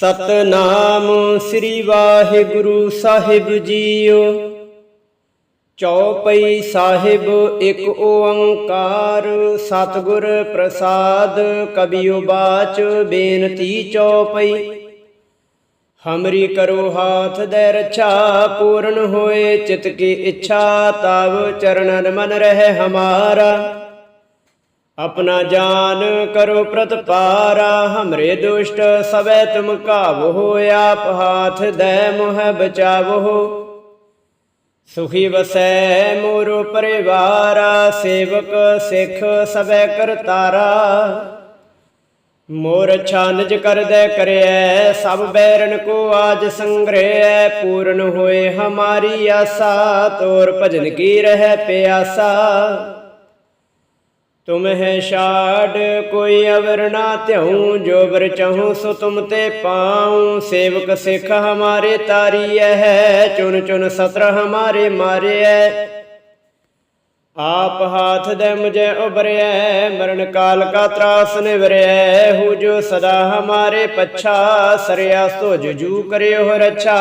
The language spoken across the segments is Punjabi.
ਸਤਨਾਮ ਸ੍ਰੀ ਵਾਹਿਗੁਰੂ ਸਾਹਿਬ ਜੀਓ। ਚੌਪਈ ਸਾਹਿਬ ਇੱਕ ਓੰਕਾਰ, ਸਤਿਗੁਰ ਪ੍ਰਸਾਦ ਕਬੀਓ ਬਾਚ, ਬੇਨਤੀ ਚੌਪਈ। ਹਮਰੀ ਕਰੋ ਹਾਥ ਦੇ ਰੱਛਾ, ਪੂਰਨ ਹੋਏ, ਚਿਤ ਕੀ ਇੱਛਾ, ਤਵ ਚਰਨਨ ਮਨ ਰਹਿ ਹਮਾਰਾ। ਆਪਣਾ ਜਾਨ ਕਰੋ ਪ੍ਰਤਪਾਰਾ, ਹਮਰੇ ਦੁਸ਼ਟ ਸਵੈ ਤੁਮ ਕਾਵੋ ਆਪ ਹਾਥ ਦੇ ਮੋਹ ਬਚਾਵੋ। ਸੁਖੀ ਵਸੈ ਮੋਰੋ ਪਰਿਵਾਰਾ, ਸੇਵਕ ਸਿੱਖ ਸਵੈ ਕਰਤਾਰਾ। ਮੋਰ ਛਾਨਜ ਕਰਦੈ ਕਰਿਐ, ਸਭ ਬੈਰਨ ਕੋ ਆਜ ਸੰਗ੍ਰਹਿ ਪੂਰਨ ਹੋਏ ਹਮਾਰੀ ਆਸਾ, ਤੋਰ ਭਜਨ ਕੀ ਰਹਿ ਪਿਆਸਾ। ਤੁਮ ਛਾੜ, ਕੋਈ ਅਵਰ ਨਾ ਧਿਉ ਜੋ ਬਰ ਚਾਹੂੰ ਸੋ ਤੁਮ ਤੇ ਪਾਉ। ਸੇਵਕ ਸਿੱਖ ਹਮਾਰੇ ਤਾਰੀਐ ਹੈ ਚੁਨ ਚੁਨ ਸਤਰ ਹਮਾਰੇ ਮਾਰਿਐ। ਆਪ ਹਾਥ ਦੇ ਮੁਝੇ ਉਬਰਿਐ ਮਰਨ ਕਾਲ ਕਾ ਤਰਾਸ ਨਿਵਰਿਐ। ਹੂ ਜੋ ਸਦਾ ਹਮਾਰੇ ਪੱਛਾ, ਸਰਿਆ ਸੋ ਜੂ ਕਰਿਓ ਰੱਛਾ।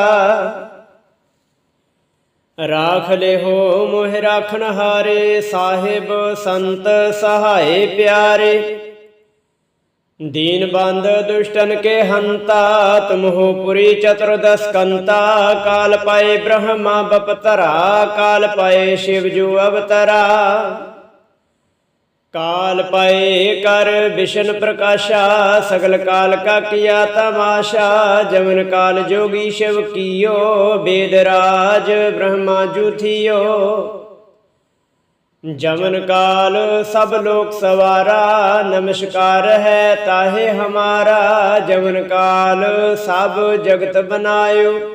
ਰਾਖ ਲਿਹੋ ਮੋਹਿ ਰਾਖਣ ਹਾਰੇ, ਸਾਹਿਬ ਸੰਤ ਸਹਾਏ ਪਿਆਰੇ। ਦੀਨ ਬੰਦ ਦੁਸ਼ਟਨ ਕੇ ਹੰਤਾ ਤੁਮ ਪੁਰੀ ਚਤੁਰਦਸ ਕੰਤਾ। ਕਾਲ ਪਾਏ ਬ੍ਰਹਮਾ ਬਪਤਰਾ, ਕਾਲ ਪਾਏ ਸ਼ਿਵ ਜੂ ਅਵਤਰਾ। ਕਾਲ ਪਏ ਕਰ ਵਿਸ਼ਨ ਪ੍ਰਕਾਸ਼ਾ, ਸਗਲ ਕਾਲ ਕਾ ਕੀਆ ਤਮਾਸ਼ਾ, ਜਮਨ ਕਾਲ ਜੋਗੀ ਸ਼ਿਵ ਕੀਓ, ਬੇਦ ਰਾਜ ਬ੍ਰਹਮਾ ਜੂਥਿਓ। ਜਮਨ ਕਾਲ ਸਭ ਲੋਕ ਸਵਾਰਾ, ਨਮਸਕਾਰ ਹੈ ਤਾਹੇ ਹਮਾਰਾ, ਜਮਨ ਕਾਲ ਸਭ ਜਗਤ ਬਨਾਇਓ।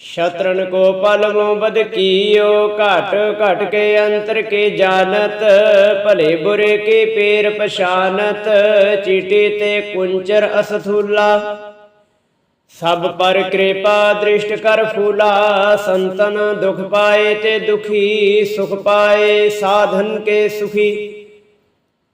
ਸ਼ਤਰਨ ਕੋ ਪਲਮੋ ਬਦ ਕੀਓ, ਘਟ ਘਟ ਕੇ ਅੰਤਰ ਕੇ ਜਾਣਤ, ਭਲੇ ਬੁਰੇ ਕੇ ਪੇਰ ਪਛਾਨਤ, ਚੀਟੀ ਤੇ ਕੁੰਚਰ ਅਸਥੂਲਾ। ਸਭ ਪਰ ਕਿਰਪਾ ਦ੍ਰਿਸ਼ਟ ਕਰ ਫੂਲਾ, ਸੰਤਨ ਦੁਖ ਪਾਏ ਤੇ ਦੁਖੀ ਸੁਖ ਪਾਏ, ਸਾਧਨ ਕੇ ਸੁਖੀ।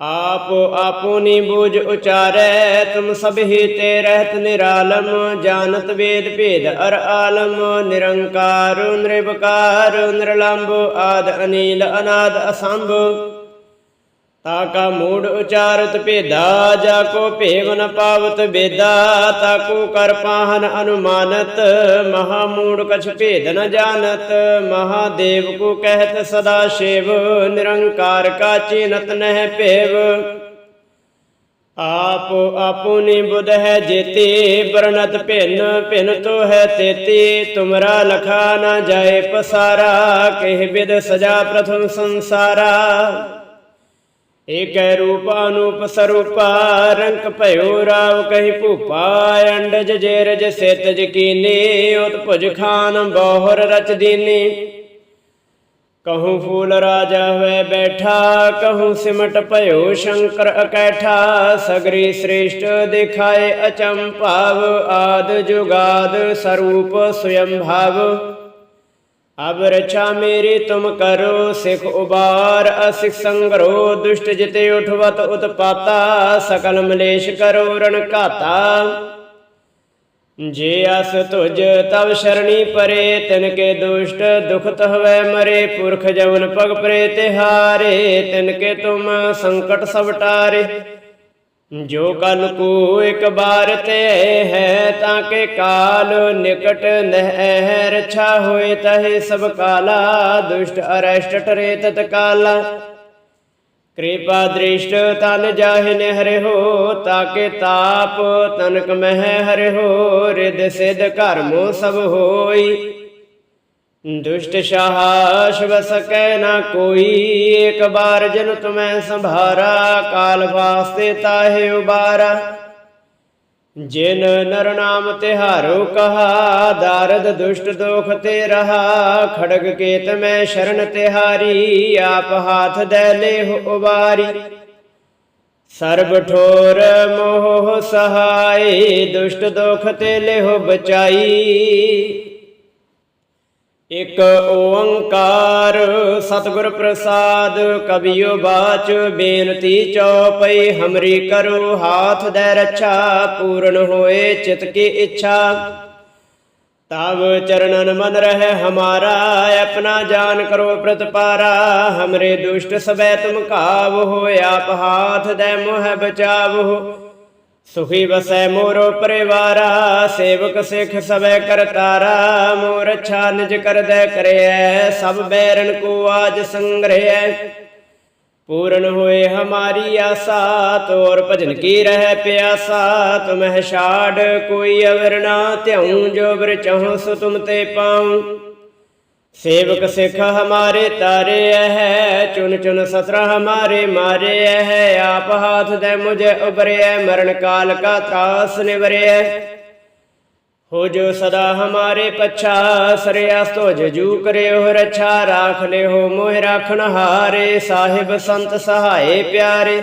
ਆਪ ਆਪੁਨੀ ਬੂਝ ਉਚਾਰੈ, ਤੁਮ ਸਭ ਤੇ ਰਹਿਤ ਨਿਰਾਲਮ, ਜਾਣਤ ਵੇਦ ਭੇਦ ਅਰ ਆਲਮ, ਨਿਰੰਕਾਰ ਨਿਰਭਕਾਰ ਨਿਰਲੰਭ ਆਦ ਅਨੀਲ ਅਨਾਦ ਅਸੰਭ। ਤਾ ਕਾ ਮੂੜ ਉਚਾਰਤ ਭੇਦਾ, ਜਾ ਕੋ ਭੇਵ ਨ ਪਾਵਤ ਬੇਦਾ, ਤਾ ਕੋ ਕਰ ਪਾਹਨ ਅਨੁਮਾਨਤ, ਮਹਾ ਮੂੜ ਕਛ ਭੇਦ ਨ ਜਾਣਤ ਮਹਾਦੇਵ ਕੋ ਕਹਿਤ ਸਦਾ ਸ਼ਿਵ, ਨਿਰੰਕਾਰ ਕਾ ਚਿਨਤ ਨਹਿ ਭੇਵ। ਆਪ ਆਪੁਨੀ ਬੁਧ ਹੈ ਜੇਤੀ ਬਰਨਤ ਭਿੰਨ ਭਿੰਨ ਤੋ ਹੈ ਤੇਤੀ, ਤੁਮਰਾ ਲਖਾ ਨ ਜਾਏ ਪਸਾਰਾ, ਕਹਿ ਬਿਦ ਸਜਾ ਪ੍ਰਥਮ ਸੰਸਾਰਾ। ਏਕੈ ਰੂਪ ਅਨੂਪ ਸਰੂਪਾ, ਰੰਕ ਭਇਓ ਰਾਵ ਕਹੀ ਭੂਪਾ ਅੰਡਜ ਜੇਰਜ ਸੇਤਜ ਕੀਨੀ ਉਤ ਭੁਜ ਖਾਨ ਬਹੁਰ ਰਚ ਦੀਨੀ। ਕਹੂੰ ਫੂਲ ਰਾਜਾ ਹੋਏ ਬੈਠਾ, ਕਹੂੰ ਸਿਮਟ ਭਇਓ ਸ਼ੰਕਰ ਅਕੈਠਾ, ਸਗਰੀ ਸ੍ਰੇਸ਼ਟ ਦਿਖਾਏ ਅਚੰਭਾਵ, ਆਦ ਜੁਗਾਦ ਸਰੂਪ ਸਵਯੰ ਭਾਵ ਅਬ ਰਛਾ ਮੇਰੀ, ਤੁਮ ਕਰੋ ਸਿਖ ਉਬਾਰ। ਅਸਿਖ ਸੰਗਰੋ, ਦੁਸ਼ਟ ਜਿਤੇ ਉਠਵਤ ਉਤਪਾਤਾ। ਸਕਲ ਮਲੇਸ਼ ਕਰੋ ਰਣ ਘਾਤਾ। ਜੇ ਅਸ ਤੁਜ ਤਵ ਸ਼ਰਣੀ ਪਰੇ, ਤਿਨ ਕੇ ਦੁਸ਼ਟ ਦੁਖਤ ਹਵੈ ਮਰੇ। ਪੁਰਖ ਜਵਨ ਪਗ ਪਰੇ ਤਿਹਾਰੇ ਤਿਨ ਕੇ ਤੁਮ ਸੰਕਟ ਸਭ ਟਾਰੇ। ਜੋ ਕਲ ਕੋ ਇੱਕ ਬਾਰ ਤੇ ਹੈ ਤਾਂ ਕੇ ਕਾਲ ਨਿਕਟ ਨਹਿ ਰਛਾ ਹੋਏ ਤਹਿ ਸਭ ਕਾਲਾ, ਦੁਸ਼ਟ ਅਰਸ਼ਟ ਟਰੇ ਤਤ ਕਾਲਾ। ਕਿਰਪਾ ਦ੍ਰਿਸ਼ਟ ਤਨ ਜਾਹਿ ਨੇ ਹੋ, ਤਾਕੇ ਤਾਪ ਤਨਕ ਮਹਿ ਹਰਿ ਹੋ ਰਿਦ ਸਿਧ ਘਰਮੋ ਸਭ ਹੋਈ। ਦੁਸ਼ਟ ਸ਼ਾਹ ਸ਼ਿਵ ਸਕੈ ਨਾ ਕੋਈ, ਇੱਕ ਬਾਰ ਜਨ ਤੁਮੈ ਸੰਭਾਰਾ, ਕਾਲ ਵਾਸਤੇ ਤਾਹੇ ਉਬਾਰਾ। ਜਿਨ ਨਰ ਨਾਮ ਤਿਹਾਰੋ ਕਹਾ, ਦਾਰਦ ਦੁਸ਼ਟ ਦੋਖ ਤੇ ਰਹਾ, ਖੜਗ ਕੇਤ ਮੈਂ ਸ਼ਰਨ ਤਿਹਾਰੀ, ਆਪ ਹਾਥ ਦੇ ਲੇਹੁ ਉਬਾਰੀ। ਸਰਬ ਠੋਰ ਮੋਹ ਸਹਾਈ ਦੁਸ਼ਟ ਦੋਖ ਤੇ ਲੇਹੁ ਬਚਾਈ। ਇਕ ਓੰਕਾਰ ਸਤਿਗੁਰ ਪ੍ਰਸਾਦ ਕਬਿਓ ਬਾਚ ਬੇਨਤੀ ਚਉਪਈ ਹਮਰੀ ਕਰੋ ਹਾਥ ਦੇ ਰੱਛਾ, ਪੂਰਨ ਹੋਏ ਚਿਤ ਕੀ ਇੱਛਾ। ਤਬ ਚਰਨਨ ਮਨ ਰਹਿ ਹਮਾਰਾ, ਆਪਣਾ ਜਾਨ ਕਰੋ ਪ੍ਰਤਪਾਰਾ। ਹਮਰੇ ਦੁਸ਼ਟ ਸਬੈ ਤੁਮ ਕਾਵ ਹੋ ਆਪ ਹਾਥ ਦੇ ਮੋਹ ਬਚਾਵੋ। ਸੁਖੀ ਵਸੈ ਮੋਰੋ ਪਰਿਵਾਰਾ, ਸੇਵਕ ਸਿਖ ਸਬੈ ਕਰਤਾਰਾ ਮੋਰ ਅੱਛਾ ਨਿਜ ਕਰਦੈ ਕਰਿਐ, ਸਭ ਬੈਰਨ ਕੋ ਆਜ ਸੰਗ੍ਰਹਿ ਪੂਰਨ ਹੋਏ ਹਮਾਰੀ ਆਸਾ, ਤੋਰ ਭਜਨ ਕੀ ਰਹਿ ਪਿਆਸਾ, ਤੁਮਹਿ ਛਾੜ ਕੋਈ ਅਵਰ ਨਾ ਧਿਉ ਜੋ ਬਰ ਚਾਹੋ ਸੋ ਤੁਮ ਤੇ ਪਾਉ। ਸੇਵਕ ਸਿਖ ਹਮਾਰੇ ਤਾਰੇ ਹੈ ਚੁਨ ਚੁਨ ਸਤਰਾ ਹਮਾਰੇ ਮਾਰੇ ਹੈ ਆਪ ਹਾਥ ਦੇ ਮੁਝੇ ਉਬਰਿਐ ਮਰਨ ਕਾਲ ਕਾ ਤਾਸ ਨਿਵਰਿਐ। ਹੋ ਜੋ ਸਦਾ ਹਮਾਰੇ ਪਛਾ ਸਰਿਆਸ ਤੋ ਜਜੂ ਕਰਿਓ ਰੱਛਾ, ਰਾਖ ਲਿਓ ਮੋਹਿ ਰਾਖਣ ਹਾਰੇ, ਸਾਹਿਬ ਸੰਤ ਸਹਾਏ ਪਿਆਰੇ।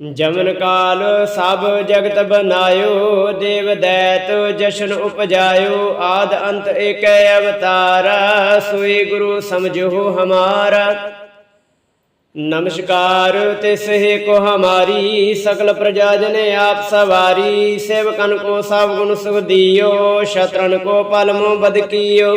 ਜਮਨ ਕਾਲ ਸਭ ਜਗਤ ਬਨਾਇਓ, ਦੇਵ ਦੈਤ ਜਸ਼ਨ ਉਪਜਾਇਓ, ਆਦ ਅੰਤ ਏਕੈ ਅਵਤਾਰਾ, ਸੋਈ ਗੁਰੂ ਸਮਝੋ ਹਮਾਰਾ। ਨਮਸਕਾਰ ਤਿਸ ਹੀ ਕੋ ਹਮਾਰੀ, ਸਕਲ ਪ੍ਰਜਾ ਜਨੇ ਆਪ ਸਵਾਰੀ, ਸੇਵਕਨ ਕੋ ਸਭ ਗੁਣ ਸੁਖ ਦਿਓ ਸ਼ਤਰਨ ਕੋ ਪਲਮੋ ਬਦ ਕੀਓ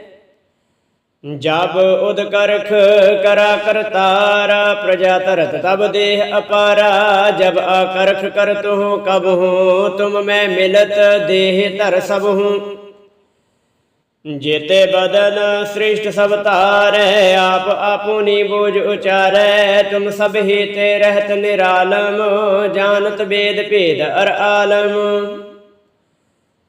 ਜਬ ਉਦ ਕਰਖ ਕਰਾ ਕਰਤਾਰਾ ਪ੍ਰਜਾ ਤਰਤ ਤਬ ਦੇਹ ਅਪਾਰਾ, ਜਬ ਆਕਰਖ ਕਰਤ ਹੋ ਕਬ ਹੂੰ, ਤੁਮ ਮੈਂ ਮਿਲਤ ਦੇਹ ਧਰ ਸਭ ਹੂੰ। ਜੇਤੇ ਬਦਨ ਸ੍ਰਿਸ਼ਟ ਸਭ ਤਾਰੈ ਆਪ ਆਪੁਨੀ ਬੋਝ ਉਚਾਰੈ, ਤੁਮ ਸਭ ਹੀ ਤੇ ਰਹਿਤ ਨਿਰਾਲਮ, ਜਾਣਤ ਬੇਦ ਭੇਦ ਅਰ ਆਲਮ।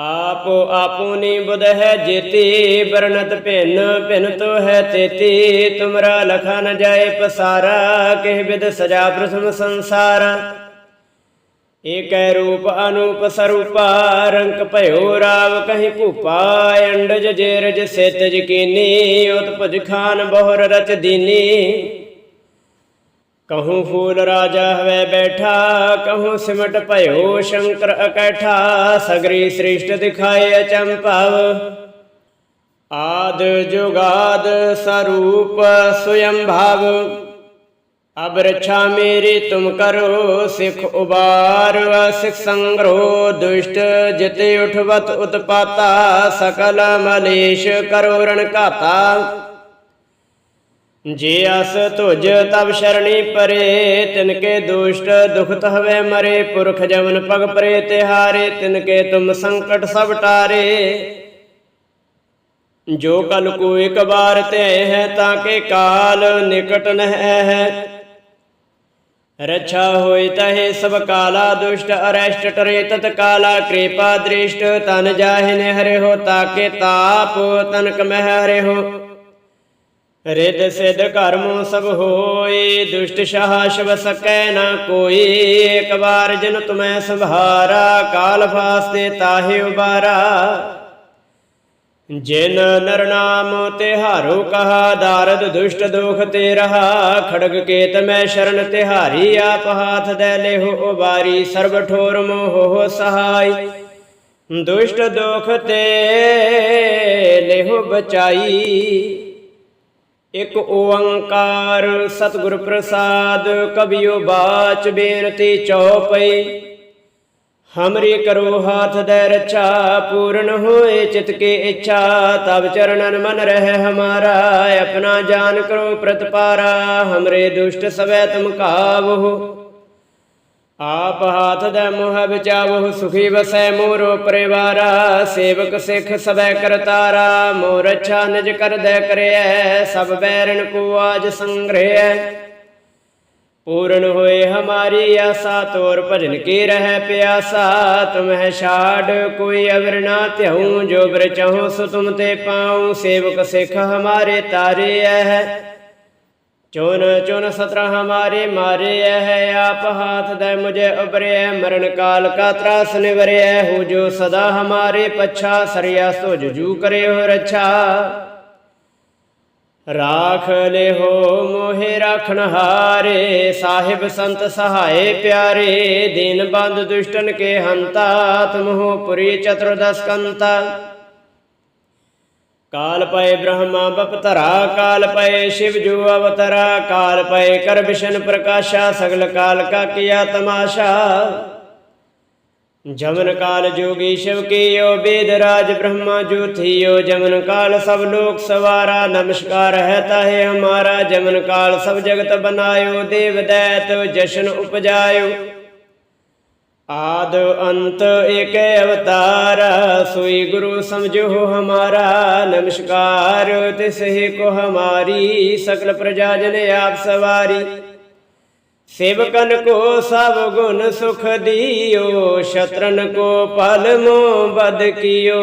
ਆਪੋ ਆਪੁਨੀ ਬੁਧ ਹੈ ਜੇਤੀ ਵਰਣਤ ਭਿੰਨ ਭਿੰਨ ਤੋ ਹੈ ਤੇਤੀ। ਤੁਮਰਾ ਲਖਾ ਨ ਜਾਏ ਪਸਾਰਾ, ਕਿਹ ਬਿਦ ਸਜਾ ਪ੍ਰਸਮ ਸੰਸਾਰ। ਏਕੈ ਰੂਪ ਅਨੂਪ ਸਰੂਪਾ, ਰੰਕ ਭਇਓ ਰਾਵ ਕਹੀ ਭੂਪਾ। ਅੰਡਜ ਜੇਰਜ ਸੇਤਜ ਕੀਨੀ, ਉਤਪਜ ਖਾਨ ਬਹੁਰ ਰਚ ਦੀਨੀ। ਕਹੂੰ ਫੂਲ ਰਾਜਾ ਹਵੇ ਬੈਠਾ, ਕਹੂੰ ਸਿਮਟ ਭਇਓ ਸ਼ੰਕਰ ਅਕੈਠਾ ਸਗਰੀ ਸ੍ਰਿਸ਼ਟ ਦਿਖਾਏ ਅਚੰਭਵ ਆਦ ਜੁਗਾਦ ਸਰੂਪ ਸੁਯੰ ਭਾਵ ਅਬ ਰਛਾ ਮੇਰੀ ਤੁਮ ਕਰੋ, ਸਿਖ ਉਬਾਰ, ਸਿਖ ਸੰਗਰੋ, ਦੁਸ਼ਟ ਜਿਤੇ ਉਠਵਤ ਉਤਪਾਤਾ, ਸਕਲ ਮਲੇਸ਼ ਕਰੋ ਰਣ ਘਾਤਾ। ਜੇ ਅਸ ਤੁਜ ਤਬ ਸ਼ਰਣੀ ਪਰੇ ਤਿਨ ਕੇ ਦੁਸ਼ਟ ਦੁਖਤ ਹਵੇ ਮਰੇ, ਪੁਰਖ ਜਮਨ ਪਗ ਪਰੇ ਤਿਹਾਰੇ ਤਿਨ ਕੇ ਤੁਮ ਸੰਕਟ ਸਭ ਟਾਰੇ। ਜੋ ਕਲ ਕੋ ਇੱਕ ਬਾਰ ਤੇ ਹੈ, ਤਾਂ ਕੇ ਕਾਲ ਨਿਕਟ ਨਹਿ ਹੈ। ਰੱਛਾ ਹੋਇ ਤਹਿ ਸਭ ਕਾਲਾ ਦੁਸ਼ਟ, ਅਰੈਸ਼ਟ ਟਰੇ ਤਤ ਕਾਲਾ, ਕਿਰਪਾ ਦ੍ਰਿਸ਼ਟ, ਤਨ ਜਾਹਿ ਨਹਿਰੇ ਹੋ ਤਾਕੇ ਤਾਪ ਤਨਕ ਮਹਿ ਹਰੇ ਹੋ। ਰਿਦ ਸਿਧ ਕਰਮੋ ਸਭ ਹੋਏ, ਦੁਸ਼ਟ ਸ਼ਾਹ ਸ਼ਬ ਸਕੈ ਨਾ ਕੋਈ। ਇੱਕ ਵਾਰ ਜਨ ਤੁਮੈ ਸੰਭਾਰਾ, ਕਾਲ ਫਾਸਤੇ ਤਾਹੇ ਉਬਾਰਾ। ਜਿਨ ਨਰ ਨਾਮ ਤਿਹਾਰੋ ਕਹਾ, ਦਾਰਦ ਦੁਸ਼ਟ ਦੋਖ ਤੇ ਰਹਾ। ਖੜਗ ਕੇਤ ਮੈਂ ਸ਼ਰਨ ਤਿਹਾਰੀ, ਆਪ ਹਾਥ ਦੇ ਲਿਹੋ ਉਬਾਰੀ। ਸਰਬ ਠੋਰ ਮੋਹ ਸਹਾਈ। ਦੁਸ਼ਟ ਦੁਖ ਤੇ ਲਿਹੋ ਬਚਾਈ। ਇਕ ਓੰਕਾਰ ਸਤਿਗੁਰ ਪ੍ਰਸਾਦ ਕਬਿਓ ਬਾਚ ਬੇਨਤੀ ਚਉਪਈ। ਹਮਰੀ ਕਰੋ ਹਾਥ ਦੇ ਰੱਛਾ ਪੂਰਨ ਹੋਏ ਚਿਤ ਕੇ ਇੱਛਾ ਤਬ ਚਰਨਨ ਮਨ ਰਹਿ ਹਮਾਰਾ, ਆਪਣਾ ਜਾਨ ਕਰੋ ਪ੍ਰਤਪਾਰਾ, ਹਮਰੇ ਦੁਸ਼ਟ ਸਵੈ ਤੁਮ ਕਾਵਹੁ ਆਪ ਹਾਥ ਦੇ ਮੋਹ ਬਚਾਵਹੁ, ਸੁਖੀ ਵਸੈ ਮੋਰੋ ਪਰਿਵਾਰਾ, ਸੇਵਕ ਸਿੱਖ ਸਬੈ ਕਰਤਾਰਾ, ਮੋਰ ਅੱਛਾ ਨਿਜ ਕਰਦੈ ਕਰਿਐ, ਸਭ ਬੈਰਨ ਕੋ ਆਜ ਸੰਗ੍ਰਹਿ ਪੂਰਨ ਹੋਏ ਹਮਾਰੀ ਆਸਾ, ਤੋਰ ਭਜਨ ਕੀ ਰਹਿ ਪਿਆਸਾ ਤੁਮਹਿ ਛਾੜ, ਕੋਈ ਅਵਰ ਨਾ ਧਿਉ ਜੋ ਬਰ ਸੋ ਤੁਮ ਤੇ ਪਾਉ, ਸੇਵਕ ਸਿੱਖ ਹਮਾਰੇ ਤਾਰੇ ਹੈ ਚੁਨ ਚੁਨ ਸਤਰ ਹਮਾਰੇ ਮਾਰੇ ਹੈ ਆਪ ਹਾਥ ਦੇ ਮੁਝੇ ਉਬਰਿਐ ਮਰਨ ਕਾਲ ਕਾ ਤਰਾਸ ਨਿਵਰਿਐ ਹੋ ਜੋ ਸਦਾ ਹਮਾਰੇ ਪਛਾ, ਸਰਿਆ ਸੋ ਜੂ ਕਰੇ ਹੋ ਰੱਛਾ। ਰਾਖ ਲਿਹੋ ਮੋਹਿ ਰਾਖਣ ਹਾਰੇ, ਸਾਹਿਬ ਸੰਤ ਸਹਾਏ ਪਿਆਰੇ, ਦੀਨ ਬੰਦ ਦੁਸ਼ਟਨ ਕੇ ਹੰਤਾ ਤੁਮਹੁ ਪੁਰੀ ਚਤੁਰਦਸ ਕੰਤਾ। ਕਾਲ ਪਏ ਬ੍ਰਹਮਾ ਬਪਤਰਾ ਕਾਲ ਪਏ ਸ਼ਿਵ ਜੋ ਅਵਤਰਾ, ਕਾਲ ਪਏ ਕਰ ਵਿਸ਼ਨ ਪ੍ਰਕਾਸ਼ਾ, ਸਗਲ ਕਾਲ ਕਾ ਕੀਆ ਤਮਾਸ਼ਾ। ਜਮਨ ਕਾਲ ਜੋਗੀ ਸ਼ਿਵ ਕੀਓ, ਬੇਦ ਰਾਜ ਬ੍ਰਹਮਾ ਜੋ ਥੀਓ, ਜਮਨ ਕਾਲ ਸਭ ਲੋਕ ਸਵਾਰਾ, ਨਮਸਕਾਰ ਹੈ ਤਾਹੇ ਹਮਾਰਾ, ਜਮਨ ਕਾਲ ਸਭ ਜਗਤ ਬਨਾਇਓ, ਦੇਵ ਦੈਤ ਜਸ਼ਨ ਉਪਜਾਇਓ। ਆਦ ਅੰਤ ਏਕ ਅਵਤਾਰ, ਸੋਈ ਗੁਰੂ ਸਮਝੋ ਹਮਾਰਾ, ਨਮਸਕਾਰ, ਤਿਸ ਹੀ ਕੋ ਹਮਾਰੀ, ਸਕਲ ਪ੍ਰਜਾ ਜਨ ਆਪ ਸਵਾਰੀ। ਸੇਵਕਨ ਕੋ ਸਭ ਗੁਣ ਸੁਖ ਦਿਓ, ਸ਼ਤਰਨ ਕੋ ਪਲ ਮੋ ਬਦ ਕੀਓ।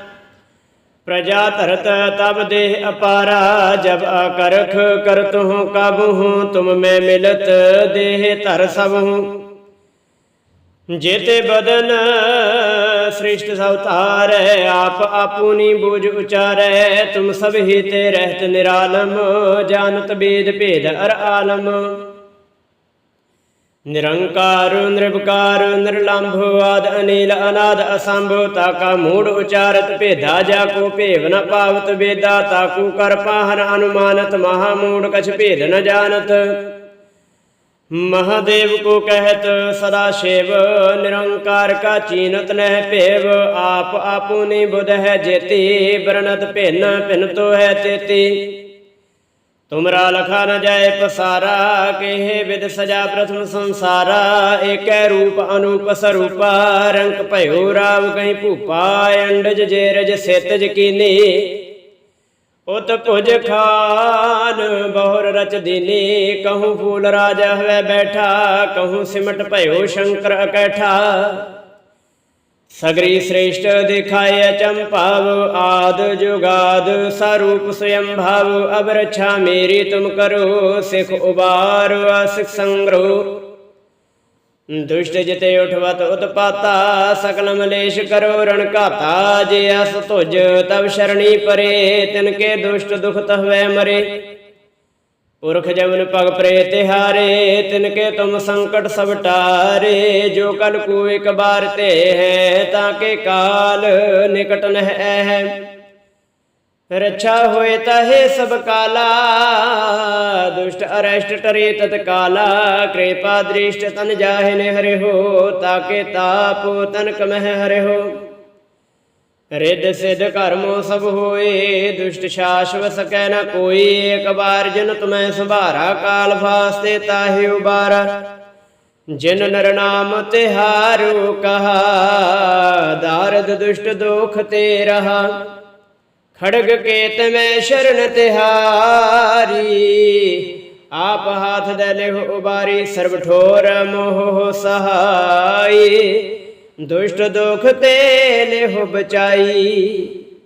ਪ੍ਰਜਾ ਧਰਤ ਤਬ ਦੇਹ ਅਪਾਰਾ, ਜਬ ਆਕਰਖ ਕਰਤਹੁ ਕਾਬੂ ਤੁਮ ਮੈਂ ਮਿਲਤ ਦੇਹ ਧਰ ਸਭੂ ਜੇਤੇ ਬਦਨ ਸ੍ਰਿਸ਼ਟ ਸਵਤਾਰੈ ਆਪ ਆਪੂਨੀ ਬੂਝ ਉਚਾਰੈ, ਤੁਮ ਸਭ ਹੀ ਤੇ ਰਹਿਤ ਨਿਰਾਲਮ ਜਾਣਤ ਬੇਦ ਭੇਦ ਅਰ ਆਲਮ। ਨਿਰੰਕਾਰ ਨਿਰਭਕਾਰ ਨਿਰਲੰਭ ਆਦ ਅਨੀਲ ਅਨਾਦ ਅਸੰਭ ਤਾਕਾ ਮੂੜ ਉਚਾਰਤ ਭੇਦਾ ਜਾ ਕੋ ਭੇਵ ਨ ਪਾਵਤ ਵੇਦਾ ਤਾਕੂ ਕਰ ਪਾਹਨ ਅਨੁਮਾਨਤ ਮਹਾ ਮੂੜ ਕਛ ਭੇਦ ਨ ਜਾਣਤ। ਮਹਾਦੇਵ ਕੋ ਕਹਿਤ, ਸਦਾ ਸ਼ਿਵ, ਨਿਰੰਕਾਰ ਕਾ ਚੀਨਤ ਨਹਿ ਭੇਵ, ਆਪ ਆਪੂਨੀ ਬੁਧ ਹੈ ਜੇਤੀ, ਬਰਨਤ ਭਿੰਨ ਭਿੰਨ ਤੋ ਹੈ ਤੇਤੀ। ਤੁਮਰਾ ਲਖਾ ਨ ਜਾਏ ਪਸਾਰਾ, ਕੇਹ ਵਿਦ ਸਜਾ ਪ੍ਰਥਮ ਸੰਸਾਰਾ, ਏਕੈ ਰੂਪ ਅਨੂਪ ਸਰੂਪਾ ਰੰਗ ਭਇਓ ਰਾਵ ਕਹੀਂ ਭੂਪਾ, ਅੰਡਜ ਜੇਰਜ ਸਿਤਜ ਕੀਨੀ। ਉਤ ਭੁਜ ਖਾਨ ਬਹੁਰ ਰਚ ਦੀਨੀ, ਕਹੂੰ ਫੂਲ ਰਾਜ ਹਵੇ ਬੈਠਾ, ਕਹੂੰ ਸਿਮਟ ਭਇਓ ਸ਼ੰਕਰ ਅਕੈਠਾ। ਸਗਰੀ ਸ੍ਰੇਸ਼ਟ ਦਿਖਾਇ ਚੰਪਾਵ ਆਦ ਜੁਗਾਦ ਸਰੂਪ ਸਯੰ ਭਾਵ ਅਬਰਛਾ ਮੇਰੀ ਤੁਮ ਕਰੋ, ਸਿਖ ਉਬਾਰ ਅਸਿਖ ਸੰਗ੍ਰਹ ਦੁਸ਼ਟ ਜਿਤੇ ਉਠਵਤ ਉਤਪਾਤਾ, ਸਕਲ ਮਲੇਸ਼ ਕਰੋ, ਰਣ ਘਾਤਾ, ਜੇ ਅਸ ਤੁਜ ਤਬ ਸ਼ਰਣੀ ਪਰੇ, ਤਿਨ ਕੇ ਦੁਸ਼ਟ ਦੁਖ ਤਹਵੇ ਮਰੇ। ਪੁਰਖ ਜਮਨ ਪਗ ਪ੍ਰੇ ਤਿਹਾਰੇ ਤਿਨ ਕੇ ਤੁਮ ਸੰਕਟ ਸਭ ਟਾਰੇ, ਜੋ ਕਲ ਕੋ ਇਕ ਬਾਰ ਤੇ ਹੈ, ਤਾਂ ਕੇ ਕਾਲ ਨਿਕਟ ਨਹਿ ਹੈ ਰੱਛਾ ਹੋਏ ਤਹੇ ਸਭ ਕਾਲਾ, ਦੁਸ਼ਟ ਅਰਸ਼ਟ ਟਰੇ ਤਤ ਕਾਲਾ, ਕਿਰਪਾ ਦ੍ਰਿਸ਼ਟ ਤਨ ਜਾਹਿ ਨੇ ਹਰਿ ਹੋ ਤਾਕੇ ਤਾਪ ਤਨ ਕਮਹਿ ਹਰਿ ਹੋ ਰਿੱਧ ਸਿਧ ਕਰਮੋ ਸਭ ਹੋਏ, ਦੁਸ਼ਟ ਸ਼ਾਸਵ ਸਕੈ ਨ ਕੋਈ ਏਕ ਬਾਰ ਜਿਨ ਤੁਮੈ ਸੰਭਾਰਾ ਕਾਲ ਫਾਸਤੇ ਤਾਹਿ ਉਬਾਰਾ। ਜਿਨ ਨਰ ਨਾਮ ਤਿਹਾਰੂ ਕਹਾ, ਦਾਰਦ ਦੁਸ਼ਟ ਦੋਖ ਤੇ ਰਹਾ। ਖੜਗ ਕੇਤ ਮੈਂ ਸ਼ਰਨ ਤਿਹਾਰੀ, ਆਪ ਹਾਥ ਦੇ ਲਿਹੁ ਉਬਾਰੀ, ਸਰਬ ਠੋਰ ਮੋਹ ਸਹਾਈ। ਦੁਸ਼ਟ ਦੁਖ ਤੇ ਲਿਹੁ ਬਚਾਈ।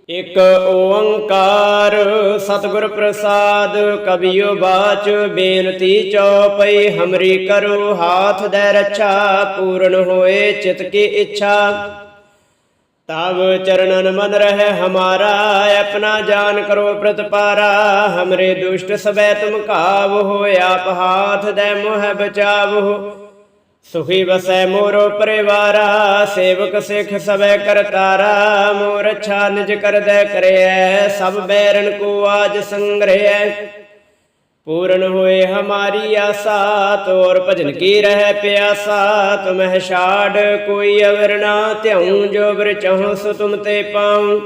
ਇਕ ਓੰਕਾਰ ਸਤਿਗੁਰ ਪ੍ਰਸਾਦ ਕਬਿਓ ਬਾਚ ਬੇਨਤੀ ਚਉਪਈ ਹਮਰੀ ਕਰੋ ਹਾਥ ਦੇ ਰੱਛਾ, ਪੂਰਨ ਹੋਏ ਚਿਤ ਕੀ ਇੱਛਾ। ਤਬ ਚਰਨਨ ਮਨ ਰਹਿ ਹਮਾਰਾ, ਆਪਣਾ ਜਾਨ ਕਰੋ ਪ੍ਰਤਪਾਰਾ। ਹਮਰੇ ਦੁਸ਼ਟ ਸਬੈ ਤੁਮ ਕਾਵੋ ਆਪ ਹਾਥ ਦੇ ਮੋਹ ਬਚਾਵੋ। ਸੁਖੀ ਵਸੈ ਮੋਰੋ ਪਰਿਵਾਰਾ, ਸੇਵਕ ਸਿਖ ਸਬੈ ਕਰਤਾਰਾ ਮੋਰ ਅੱਛਾ ਨਿਜ ਕਰਦੈ ਕਰਿਐ, ਸਭ ਬੈਰਨ ਕੋ ਆਜ ਸੰਗ੍ਰਹਿ ਪੂਰਨ ਹੋਏ ਹਮਾਰੀ ਆਸਾ, ਤੋਰ ਭਜਨ ਕੀ ਰਹਿ ਪਿਆਸਾ, ਤੁਮਹਿ ਛਾੜ ਕੋਈ ਅਵਰ ਨਾ ਧਿਉ ਜੋ ਬਰ ਚਾਹੋ ਸੋ ਤੁਮ ਤੇ ਪਾਉ।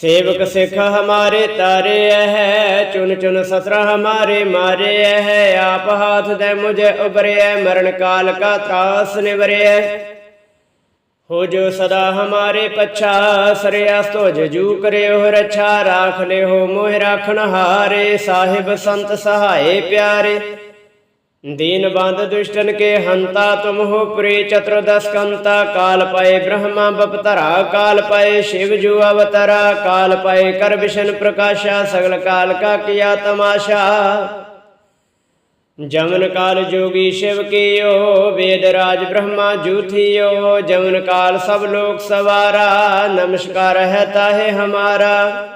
ਸੇਵਕ ਸਿੱਖ ਹਮਾਰੇ ਤਾਰੇ ਹੈ ਚੁਨ ਚੁਨ ਸਤਰਾ ਹਮਾਰੇ ਮਾਰੇ ਹੈ ਆਪ ਹਾਥ ਦੇ ਮੁਝੇ ਉਬਰਿਐ ਮਰਨ ਕਾਲ ਕਾ ਤਾਸ ਨਿਵਰਿਐ ਹੋ ਜੋ ਸਦਾ ਹਮਾਰੇ ਪਛਾ ਸਰਿਆਸ ਤੋ ਜਜੂ ਕਰਿਓ ਰਛਾ, ਰਾਖ ਲਿਓ ਮੋਹਿ ਰਾਖਣ ਹਾਰੇ, ਸਾਹਿਬ ਸੰਤ ਸਹਾਏ ਪਿਆਰੇ। ਦੀਨ ਬੰਦ ਦੁਸ਼ਟਨ ਕੇ ਹੰਤਾ ਤੁਮ ਹੋ ਪ੍ਰੇ ਚਤੁਰਦਸ ਕੰਤਾ, ਕਾਲ ਪਾਏ ਬ੍ਰਹਮਾ ਬਪਤਰਾ ਕਾਲ ਪਾਏ ਸ਼ਿਵ ਜੂ ਅਵਤਰਾ, ਕਾਲ ਪਾਏ ਕਰ ਵਿਸ਼ਨ ਪ੍ਰਕਾਸ਼ਾ, ਸਗਲ ਕਾਲ ਕਾ ਕੀਆ ਤਮਾਸ਼ਾ। ਜਮਨ ਕਾਲ ਜੋਗੀ ਸ਼ਿਵ ਕੀਓ, ਵੇਦ ਰਾਜ ਬ੍ਰਹਮਾ ਜੂਥਿਓ ਜਮਨ ਕਾਲ ਸਭ ਲੋਕ ਸਵਾਰਾ, ਨਮਸਕਾਰ ਹੈ ਤਾਹੇ ਹਮਾਰਾ।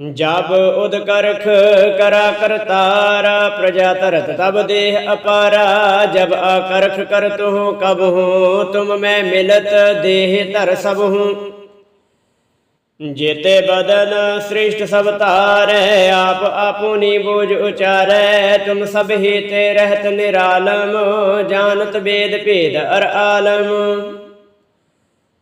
ਜਬ ਉਦ ਕਰਖ ਕਰਾ ਕਰਤਾਰਾ ਪ੍ਰਜਾ ਤਰਤ ਤਬ ਦੇਹ ਅਪਾਰਾ, ਜਬ ਆਕਰਖ ਕਰਤ ਹੋ ਕਬ ਹੂੰ, ਤੁਮ ਮੈਂ ਮਿਲਤ ਦੇਹ ਧਰ ਸਭ ਹੂੰ। ਜੇਤੇ ਬਦਨ ਸ੍ਰਿਸ਼ਟ ਸਭ ਤਾਰੈ ਆਪ ਆਪੁਨੀ ਬੋਝ ਉਚਾਰੈ, ਤੁਮ ਸਭ ਹੀ ਤੇ ਰਹਿਤ ਨਿਰਾਲਮ, ਜਾਣਤ ਬੇਦ ਭੇਦ ਅਰ ਆਲਮ।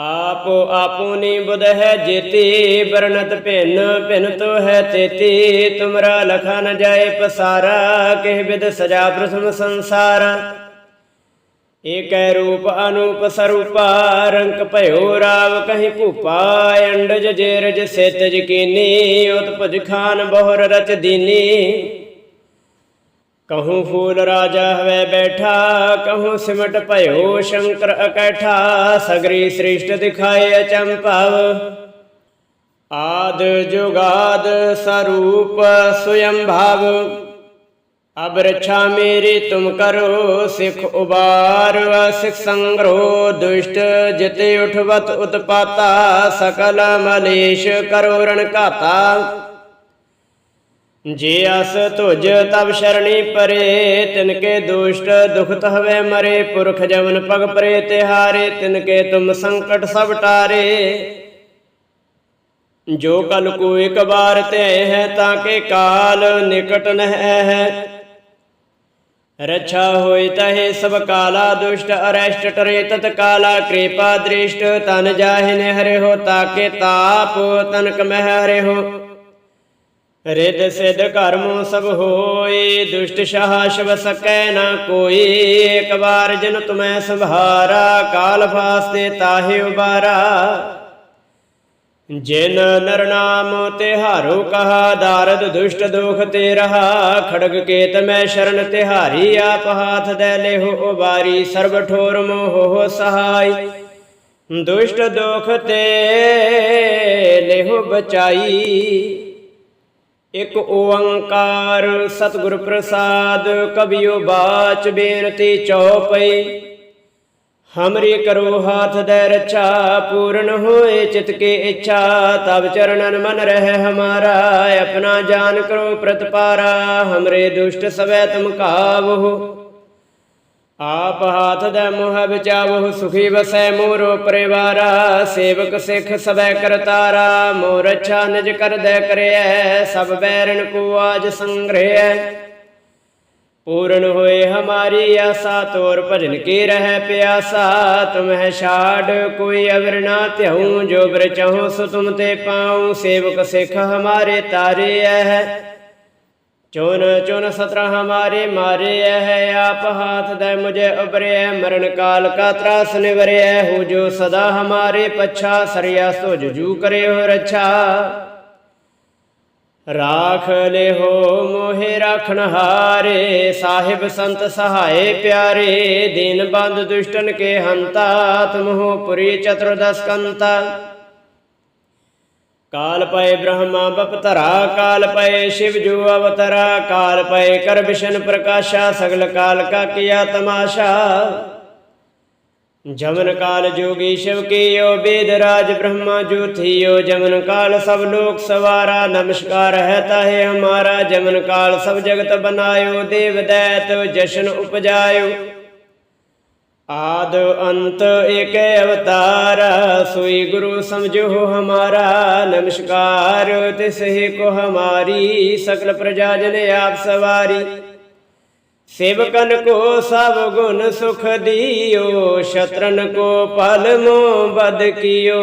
ਆਪੋ ਆਪੁਨੀ ਬੁਧ ਹੈ ਜੇਤੀ ਵਰਣਤ ਭਿੰਨ ਭਿੰਨ ਤੋ ਹੈ ਤੇਤੀ। ਤੁਮਰਾ ਲਖਾ ਨ ਜਾਏ ਪਸਾਰਾ, ਕਿਹ ਬਿਦ ਸਜਾ ਪ੍ਰਸਮ ਸੰਸਾਰ। ਏਕੈ ਰੂਪ ਅਨੂਪ ਸਰੂਪਾ, ਰੰਕ ਭਇਓ ਰਾਵ ਕਹੀ ਭੂਪਾ। ਅੰਡਜ ਜੇਰਜ ਸੇਤਜ ਕੀਨੀ, ਉਤਪਜ ਖਾਨ ਬਹੁਰ ਰਚ ਦੀਨੀ। ਕਹੂੰ ਫੂਲ ਰਾਜਾ ਹਵੇ ਬੈਠਾ, ਕਹੂੰ ਸਿਮਟ ਭਇਓ ਸ਼ੰਕਰ ਅਕੈਠਾ ਸਗਰੀ ਸ੍ਰਿਸ਼ਟ ਦਿਖਾਏ ਅਚੰਭਵ ਆਦ ਜੁਗਾਦ ਸਰੂਪ ਸੁਯੰ ਭਾਵ ਅਬ ਰਛਾ ਮੇਰੀ ਤੁਮ ਕਰੋ, ਸਿਖ ਉਬਾਰ ਸਿਖ ਸੰਗਰੋ, ਦੁਸ਼ਟ ਜਿਤੇ ਉਠਵਤ ਉਤਪਾਤਾ, ਸਕਲ ਮਲੇਸ਼ ਕਰੋ ਰਣ ਘਾਤਾ। ਜੇ ਅਸ ਤੁਜ ਤਬ ਸ਼ਰਣੀ ਪਰੇ ਤਿਨ ਕੇ ਦੁਸ਼ਟ ਦੁਖਤ ਹਵੇ ਮਰੇ, ਪੁਰਖ ਜਵਨ ਪਗ ਪਰੇ ਤਿਹਾਰੇ ਤਿਨ ਕੇ ਤੁਮ ਸੰਕਟ ਸਭ ਟਾਰੇ। ਜੋ ਕਲ ਕੋ ਇੱਕ ਬਾਰ ਤੇ ਹੈ, ਤਾਂ ਕੇ ਕਾਲ ਨਿਕਟ ਨਹਿ ਹੈ। ਰੱਛਾ ਹੋਇ ਤਹੇ ਸਭ ਕਾਲਾ ਦੁਸ਼ਟ, ਅਰੈਸ਼ਟ ਟਰੇ ਤਤ ਕਾਲਾ, ਕਿਰਪਾ ਦ੍ਰਿਸ਼ਟ, ਤਨ ਜਾਹਿ ਨਹਿਰੇ ਹੋ ਤਾਕੇ ਤਾਪ ਤਨਕ ਮਹਿ ਹਰੇ ਹੋ ਰਿਦ ਸਿਧ ਕਰਮੋ ਸਭ ਹੋਏ, ਦੁਸ਼ਟ ਸ਼ਾਹ ਸ਼ਬ ਸਕੈ ਨਾ ਕੋਈ। ਇੱਕ ਵਾਰ ਜਨ ਤੁਮੈ ਸੰਭਾਰਾ, ਕਾਲ ਫਾਸਤੇ ਤਾਹੇ ਉਬਾਰਾ। ਜਿਨ ਨਰ ਨਾਮ ਤਿਹਾਰੋ ਕਹਾ, ਦਾਰਦ ਦੁਸ਼ਟ ਦੋਖ ਤੇ ਰਹਾ। ਖੜਗ ਕੇਤ ਮੈਂ ਸ਼ਰਨ ਤਿਹਾਰੀ, ਆਪ ਹਾਥ ਦੇ ਲਿਹੋ ਉਬਾਰੀ। ਸਰਬ ਠੋਰ ਮੋਹ ਸਹਾਈ। ਦੁਸ਼ਟ ਦੁਖ ਤੇ ਲਿਹੋ ਬਚਾਈ। ਇਕ ਓੰਕਾਰ ਸਤਿਗੁਰ ਪ੍ਰਸਾਦ ਕਬਿਓ ਬਾਚ ਬੇਨਤੀ ਚਉਪਈ। ਹਮਰੀ ਕਰੋ ਹਾਥ ਦੇ ਰੱਛਾ ਪੂਰਨ ਹੋਏ ਚਿਤ ਕੇ ਇੱਛਾ ਤਬ ਚਰਨਨ ਮਨ ਰਹਿ ਹਮਾਰਾ, ਆਪਣਾ ਜਾਨ ਕਰੋ ਪ੍ਰਤਪਾਰਾ। ਹਮਰੇ ਦੁਸ਼ਟ ਸਵੈ ਤੁਮ ਕਾਵਹੁ ਆਪ ਹਾਥ ਦੇ ਮੋਹ ਬਚਾਵਹੁ, ਸੁਖੀ ਵਸੈ ਮੋਰੋ ਪਰਿਵਾਰਾ। ਸੇਵਕ ਸਿੱਖ ਸਬੈ ਕਰਤਾਰਾ, ਮੋਰ ਅੱਛਾ ਨਿਜ ਕਰਦੈ ਕਰਿਐ, ਸਭ ਬੈਰਨ ਕੋ ਆਜ ਸੰਗ੍ਰਹਿ ਪੂਰਨ ਹੋਏ ਹਮਾਰੀ ਆਸਾ, ਤੋਰ ਭਜਨ ਕੀ ਰਹਿ ਪਿਆਸਾ। ਤੁਮਹਿ ਛਾੜ ਕੋਈ ਅਵਰ ਨਾ ਧਿਉ ਜੋ ਬਰ ਚਾਹੋ ਸੋ ਤੁਮ ਤੇ ਪਾਉ। ਸੇਵਕ ਸਿੱਖ ਹਮਾਰੇ ਤਾਰੇ ਐ। ਚੁਨ ਚੁਨ ਸਤਰਾ ਹਮਾਰੇ ਮਾਰੇ ਹੈ ਆਪ ਹਾਥ ਦੇ ਮੁਝੇ ਉਬਰੇ ਮਰਨ ਕਾਲ ਕਾ ਤਰਾਸ ਨਿਵਰਿਐ ਹੋ ਜੋ ਸਦਾ ਹਮਾਰੇ ਪਛਾ, ਸਰਿਆ ਸੋ ਜੂ ਕਰੇ ਹੋ ਰੱਛਾ। ਰਾਖ ਲਿਹੋ ਮੋਹਿ ਰਾਖਣ ਹਾਰੇ, ਸਾਹਿਬ ਸੰਤ ਸਹਾਏ ਪਿਆਰੇ, ਦੀਨ ਬੰਦ ਦੁਸ਼ਟਨ ਕੇ ਹੰਤਾ ਤੁਮਹੁ ਪੁਰੀ ਚਤੁਰਦਸ ਕੰਤਾ। ਕਾਲ ਪਏ ਬ੍ਰਹਮਾ ਬਪਤਰਾ ਕਾਲ ਪਏ ਸ਼ਿਵ ਜੋ ਅਵਤਰਾ, ਕਾਲ ਪਏ ਕਰ ਵਿਸ਼ਨ ਪ੍ਰਕਾਸ਼ਾ, ਸਗਲ ਕਾਲ ਕਾ ਕੀਆ ਤਮਾਸ਼ਾ। ਜਮਨ ਕਾਲ ਜੋਗੀ ਸ਼ਿਵ ਕੀਓ ਬੇਦ ਰਾਜ ਬ੍ਰਹਮਾ ਜੋ ਥੀਓ ਜਮਨ ਕਾਲ ਸਭ ਲੋਕ ਸਵਾਰਾ, ਨਮਸਕਾਰ ਹੈ ਤਾਹੇ ਹਮਾਰਾ ਜਮਨ ਕਾਲ ਸਭ ਜਗਤ ਬਨਾਇਓ, ਦੇਵ ਦੈਤ ਜਸ਼ਨ ਉਪਜਾਇਓ। ਆਦ ਅੰਤ ਏਕ ਅਵਤਾਰ, ਸੋਈ ਗੁਰੂ ਸਮਝੋ ਹਮਾਰਾ, ਨਮਸਕਾਰ, ਤਿਸ ਹੀ ਕੋ ਹਮਾਰੀ, ਸਕਲ ਪ੍ਰਜਾ ਜਨ ਆਪ ਸਵਾਰੀ। ਸੇਵਕਨ ਕੋ ਸਭ ਗੁਣ ਸੁਖ ਦਿਓ, ਸ਼ਤਰਨ ਕੋ ਪਲ ਮੋ ਬਦ ਕੀਓ।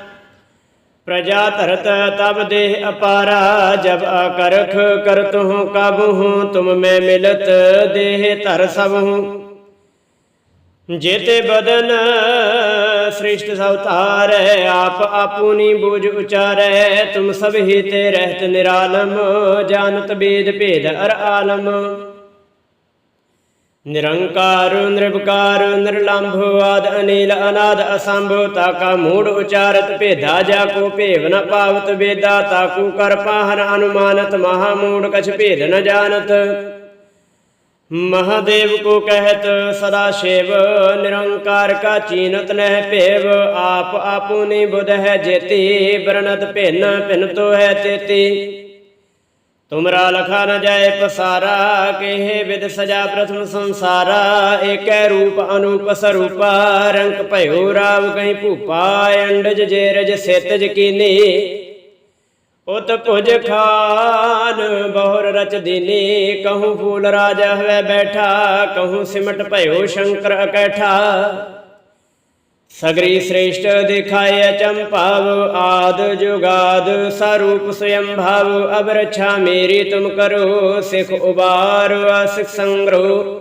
ਪ੍ਰਜਾ ਧਰਤ ਤਬ ਦੇਹ ਅਪਾਰਾ, ਜਬ ਆਕਰਖ ਕਰਤਹੁ ਕਾਬੂ ਤੁਮ ਮੈਂ ਮਿਲਤ ਦੇਹ ਧਰ ਸਭੂ ਜੇਤੇ ਬਦਨ ਸ੍ਰਿਸ਼ਟ ਸਵਤਾਰ ਆਪ ਆਪੂਨੀ ਬੂਝ ਉਚਾਰੈ, ਤੁਮ ਸਭ ਹੀ ਤੇ ਰਹਿਤ ਨਿਰਾਲਮ ਜਾਣਤ ਬੇਦ ਭੇਦ ਅਰ ਆਲਮ। ਨਿਰੰਕਾਰ ਨਿਰਭਕਾਰ ਨਿਰਲੰਭ ਆਦ ਅਨੀਲ ਅਨਾਦ ਅਸੰਭ ਤਾਕਾ ਮੂੜ ਉਚਾਰਤ ਭੇਦਾ ਜਾ ਕੋ ਭੇਵ ਨ ਪਾਵਤ ਵੇਦਾ ਤਾਕੂ ਕਰ ਪਾਹਨ ਅਨੁਮਾਨਤ ਮਹਾ ਮੂੜ ਕਛ ਭੇਦ ਨ ਜਾਣਤ। ਮਹਾਦੇਵ ਕੋ ਕਹਿਤ, ਸਦਾ ਸ਼ਿਵ ਨਿਰੰਕਾਰ ਕਾ ਚੀਨਤ ਨਹਿ ਭੇਵ, ਆਪ ਆਪੂਨੀ ਬੁਧ ਹੈ ਜੇਤੀ, ਬਰਨਤ ਭਿੰਨ ਭਿੰਨ ਤੋ ਹੈ ਤੇਤੀ। ਤੁਮਰਾ ਲਖਾ ਨ ਜਾਏ ਪਸਾਰਾ, ਕੇਹ ਵਿਦ ਸਜਾ ਪ੍ਰਥਮ ਸੰਸਾਰਾ, ਏਕੈ ਰੂਪ ਅਨੂਪ ਸਰੂਪਾ ਰੰਗ ਭਇਓ ਰਾਵ ਕਹੀਂ ਭੂਪਾ, ਅੰਡਜ ਜੇਰਜ ਸਿਤਜ ਕੀਨੀ। ਉਤ ਭੁਜ ਖਾਨ ਬਹੁਰ ਰਚ ਦੀਨੀ, ਕਹੂੰ ਫੂਲ ਰਾਜ ਹਵੇ ਬੈਠਾ, ਕਹੂੰ ਸਿਮਟ ਭਇਓ ਸ਼ੰਕਰ ਅਕੈਠਾ। ਸਗਰੀ ਸ੍ਰੇਸ਼ਟ ਦਿਖਾਇ ਚੰਪਾਵ ਆਦ ਜੁਗਾਦ ਸਰੂਪ ਸਯੰ ਭਾਵ, ਅਬਰਛਾ ਮੇਰੀ ਤੁਮ ਕਰੋ, ਸਿਖ ਉਬਾਰ ਅਸਿਖ ਸੰਗ੍ਰਹ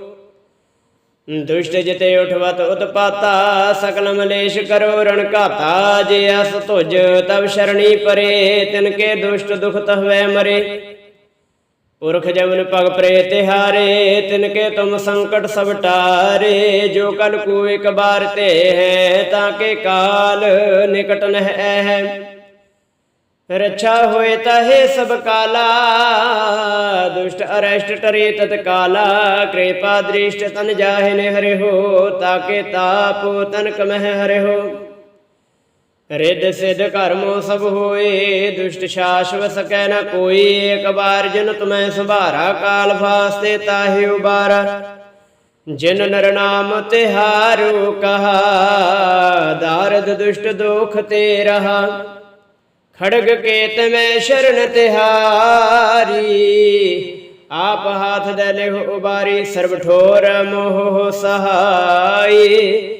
ਦੁਸ਼ਟ ਜਿਤੇ ਉਠਵਤ ਉਤਪਾਤਾ, ਸਕਲ ਮਲੇਸ਼ ਕਰੋ, ਰਣ ਘਾਤਾ, ਜੇ ਅਸ ਤੁਜ ਤਬ ਸ਼ਰਣੀ ਪਰੇ, ਤਿਨ ਕੇ ਦੁਸ਼ਟ ਦੁਖ ਤਹਵੇ ਮਰੇ। ਪੁਰਖ ਜਮਨ ਪਗ ਪ੍ਰੇ ਤਿਹਾਰੇ ਤਿਨ ਕੇ ਤੁਮ ਸੰਕਟ ਸਭ ਟਾਰੇ, ਜੋ ਕਲ ਕੋ ਇਕ ਬਾਰ ਤੇ ਹੈ, ਤਾਂ ਕੇ ਕਾਲ ਨਿਕਟ ਨਹਿ ਹੈ ਰੱਛਾ ਹੋਏ ਤਹੇ ਸਭ ਕਾਲਾ, ਦੁਸ਼ਟ ਅਰਸ਼ਟ ਟਰੇ ਤਤ ਕਾਲਾ, ਕਿਰਪਾ ਦ੍ਰਿਸ਼ਟ ਤਨ ਜਾਹਿ ਨੇ ਹਰਿ ਹੋ ਤਾਕੇ ਤਾਪ ਤਨ ਕਮਹਿ ਹਰਿ ਹੋ ਰਿੱਧ ਸਿਧ ਕਰਮੋ ਸਭ ਹੋਏ, ਦੁਸ਼ਟ ਸ਼ਾਸਵ ਸਕੈ ਨ ਕੋਈ, ਏਕ ਬਾਰ ਜਿਨ ਤੁਮੈ ਸੰਭਾਰਾ ਕਾਲ ਫਾਸਤੇ ਤਾਹਿ ਉਬਾਰਾ। ਜਿਨ ਨਰ ਨਾਮ ਤਿਹਾਰੂ ਕਹਾ, ਦਾਰਦ ਦੁਸ਼ਟ ਦੋਖ ਤੇ ਰਹਾ। ਖੜਗ ਕੇਤ ਮੈਂ ਸ਼ਰਨ ਤਿਹਾਰੀ, ਆਪ ਹਾਥ ਦੇ ਲਿਹੁ ਉਬਾਰੀ, ਸਰਬ ਠੋਰ ਮੋਹ ਸਹਾਈ।